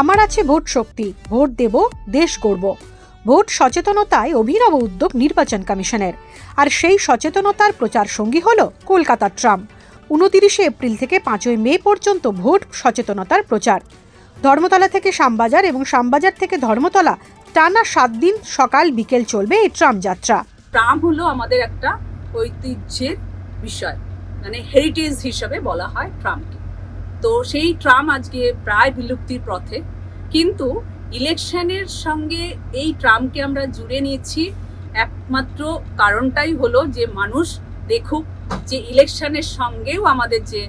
আমার আছে ভোট শক্তি, ভোট দেব, দেশ গড়ব। ভোট সচেতনতায় অভিনব উদ্যোগ নির্বাচন কমিশনের। আর সেই সচেতনতার প্রচার সঙ্গী হল কলকাতার ট্রাম। উনতিরিশে এপ্রিল থেকে পাঁচই মে পর্যন্ত ভোট সচেতনতার প্রচার। ধর্মতলা থেকে শ্যামবাজার এবং শ্যামবাজার থেকে ধর্মতলা টানা সাত দিন সকাল বিকেল চলবে এই ট্রাম যাত্রা। ট্রাম হলো আমাদের একটা ঐতিহ্যের বিষয় মানে হেরিটেজ হিসাবে বলা হয় ট্রামকে। তো সেই ট্রাম আজকে প্রায় বিলুপ্তির পথে। কিন্তু ইলেকশনের সঙ্গে এই ট্রামকে আমরা জুড়ে নিয়েছি। একমাত্র কারণটাই হলো যে মানুষ দেখুক যে ইলেকশনের সঙ্গেও আমাদের যে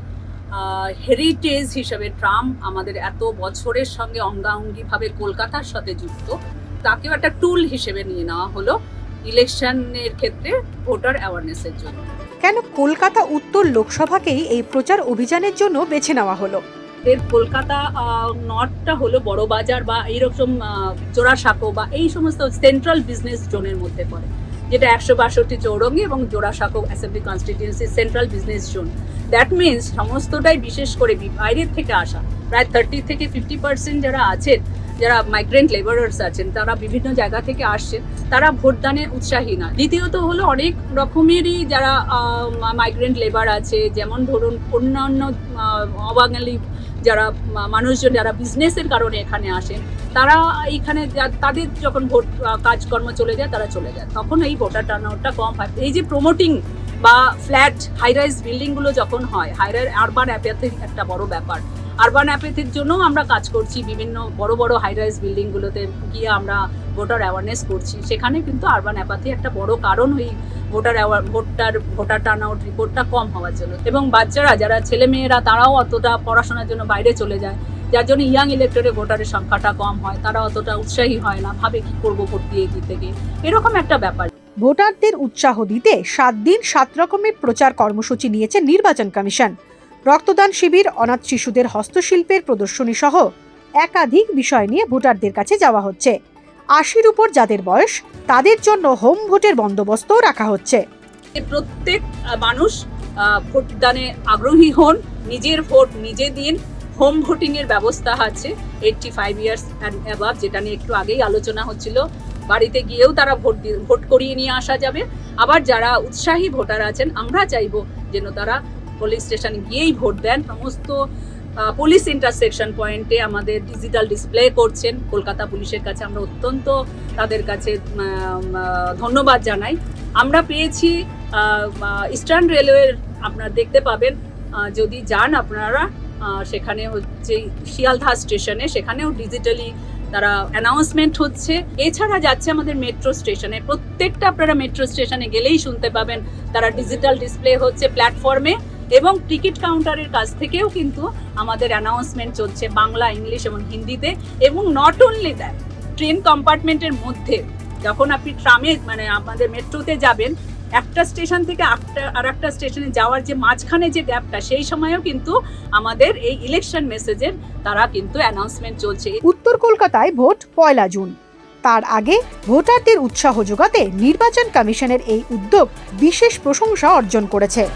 হেরিটেজ হিসাবে ট্রাম আমাদের এত বছরের সঙ্গে অঙ্গাঙ্গিভাবে কলকাতার সাথে যুক্ত, তাকেও একটা টুল হিসেবে নিয়ে নেওয়া হলো। ইলেকশনের ক্ষেত্রে ভোটার অ্যাওয়ারনেসের জন্য। কেন কলকাতা উত্তর লোকসভাকেই এই প্রচার অভিযানের জন্য বেছে নেওয়া হলো? এর কলকাতা নর্থটা হলো বড় বাজার বা এইরকম জোড়াসাঁকো বা এই সমস্ত সেন্ট্রাল বিজনেস জোনের মধ্যে পড়ে যেটা একশো বাষট্টি চৌরঙ্গি এবং Jorasanko assembly constituency central business zone that means সমস্তটাই বিশেষ করে বাইরের থেকে আসা প্রায় থার্টি থেকে ফিফটি পার্সেন্ট যারা আছেন যারা মাইগ্রেন্ট লেবারার্স আছেন, তারা বিভিন্ন জায়গা থেকে আসছেন, তারা ভোটদানে উৎসাহী না। দ্বিতীয়ত হলো অনেক রকমেরই যারা মাইগ্রেন্ট লেবার আছে, যেমন ধরুন অন্যান্য অবাঙালি যারা মানুষজন যারা বিজনেসের কারণে এখানে আসেন, তারা এইখানে তাদের যখন ভোট কাজকর্ম চলে যায়, তারা চলে যায়। তখন এই ভোটার টার্নআউটটা কম হয়। এই যে প্রমোটিং বা ফ্ল্যাট হাইরাইজ বিল্ডিংগুলো যখন হয় হাইরাইজ আরবান অ্যাপেথির একটা বড় ব্যাপার। আরবান অ্যাপেথির জন্য আমরা কাজ করছি, বিভিন্ন বড় বড় হাইরাইজ বিল্ডিংগুলোতে গিয়ে আমরা ভোটার অ্যাওয়ারনেস করছি। সেখানে কিন্তু আরবান অ্যাপাথি একটা বড় কারণ ওই voter voter voter turn out রিপোর্টটা কম হওয়ার জন্য। এবং বাচ্চারা, যারা ছেলে মেয়েরা, তারাও অতটা পড়াশোনার জন্য বাইরে চলে যায়। যার জন্য ইয়াং ইলেক্টরে ভোটারের সংখ্যাটা কম হয়, তারা অতটা উৎসাহী হয় না, ভাবে কি করব ভোট দিয়ে দিতে গিয়ে। এরকম একটা ব্যাপার। ভোটারদের উৎসাহ দিতে সাত দিন সাত রকমের প্রচার কর্মসূচি নিয়েছে নির্বাচন কমিশন। রক্তদান শিবির, অনাথ শিশুদের হস্তশিল্পের প্রদর্শনী সহ একাধিক বিষয় নিয়ে ভোটারদের কাছে যাওয়া হচ্ছে। আশির উপর যাদের বয়স, তাদের জন্য হোম ভোটের বন্দোবস্তও রাখা হচ্ছে। প্রত্যেক মানুষ ভোটদানে আগ্রহী হন, নিজের ভোট নিজে দিন, হোম ভোটিং এর ব্যবস্থা আছে eighty five years and above যেটা নিয়ে একটু আগেই আলোচনা হচ্ছিল। বাড়িতে গিয়েও তারা ভোট ভোট করিয়ে নিয়ে আসা যাবে। আবার যারা উৎসাহী ভোটার আছেন, আমরা চাইব যেন তারা পুলিশ স্টেশনে গিয়েই ভোট দেন। সমস্ত পুলিশ ইন্টারসেকশন পয়েন্টে আমাদের ডিজিটাল ডিসপ্লে করছেন। কলকাতা পুলিশের কাছে আমরা অত্যন্ত তাদের কাছে ধন্যবাদ জানাই। আমরা পেয়েছি ইস্টার্ন রেলওয়ের আপনারা দেখতে পাবেন। যদি যান আপনারা সেখানে হচ্ছে শিয়ালদা স্টেশনে সেখানেও ডিজিটালি তারা অ্যানাউন্সমেন্ট হচ্ছে। এছাড়া যাচ্ছে আমাদের মেট্রো স্টেশনে প্রত্যেকটা আপনারা মেট্রো স্টেশনে গেলেই শুনতে পাবেন। তারা ডিজিটাল ডিসপ্লে হচ্ছে প্ল্যাটফর্মে এবং টিকিট কাউন্টারের কাছ থেকেও কিন্তু আমাদের অ্যানাউন্সমেন্ট চলছে বাংলা ইংলিশ এবং হিন্দিতে এবং নট অনলি দ্যাট ট্রেন কম্পার্টমেন্টের মধ্যে যখন আপনি ট্রামে মানে আমাদের মেট্রোতে যাবেন একটা স্টেশন থেকে একটা আর একটা স্টেশনে যাওয়ার যে মাঝখানে যে গ্যাপটা সেই সময়েও কিন্তু আমাদের এই ইলেকশন মেসেজের তারা কিন্তু অ্যানাউন্সমেন্ট চলছে। উত্তর কলকাতায় ভোট পয়লা জুন। তার আগে ভোটারদের উৎসাহ যোগাতে নির্বাচন কমিশনের এই উদ্যোগ বিশেষ প্রশংসা অর্জন করেছে।